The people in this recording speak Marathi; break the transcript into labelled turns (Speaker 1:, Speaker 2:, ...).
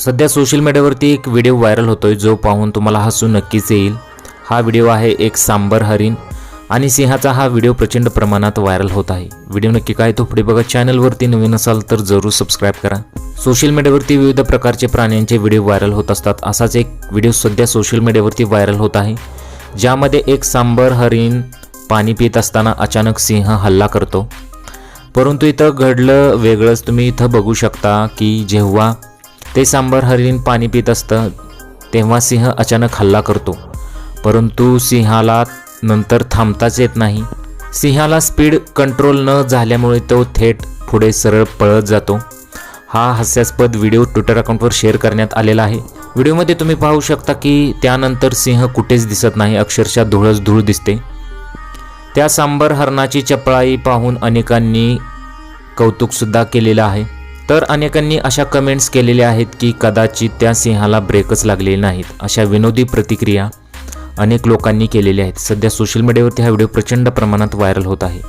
Speaker 1: सध्या सोशल मीडियावरती एक व्हिडिओ व्हायरल होतोय जो पाहून तुम्हाला हसू नक्कीच येईल. हा व्हिडिओ आहे एक सांबर हरिण आणि सिंहाचा हा व्हिडिओ प्रचंड प्रमाणात व्हायरल होत आहे. व्हिडिओ नक्की काय तो पुढे बघा. चॅनलवरती नवीन असाल तर जरूर सबस्क्राईब करा. सोशल मीडियावरती विविध प्रकारचे प्राण्यांचे व्हिडिओ व्हायरल होत असतात. असाच एक व्हिडिओ सध्या सोशल मीडियावरती व्हायरल होत आहे ज्यामध्ये एक सांबर हरिण पाणी पित असताना अचानक सिंह हल्ला करतो. परंतु इथं घडलं वेगळंच. तुम्ही इथं बघू शकता की जेव्हा ते सांबर हरिण पाणी पित असतं तेव्हा सिंह अचानक हल्ला करतो. परंतु सिंहाला नंतर थांबताच येत नाही. सिंहाला स्पीड कंट्रोल न झाल्यामुळे तो थेट पुढे सरळ पळत जातो. हा हास्यास्पद व्हिडिओ ट्विटर अकाउंटवर शेअर करण्यात आलेला आहे. व्हिडिओमध्ये तुम्ही पाहू शकता की त्यानंतर सिंह कुठेच दिसत नाही अक्षरशः धूळच धूळ दिसते. त्या सांबर हरणाची चपळाई पाहून अनेकांनी कौतुकसुद्धा केलेलं आहे. तर अनेकांनी अशा कमेंट्स केलेल्या आहेत की कदाचित त्या सिंहाला ब्रेकच लागलेले नाहीत. अशा विनोदी प्रतिक्रिया अनेक लोकांनी केलेल्या आहेत. सध्या सोशल मीडियावरती हा व्हिडिओ प्रचंड प्रमाणात व्हायरल होत आहे.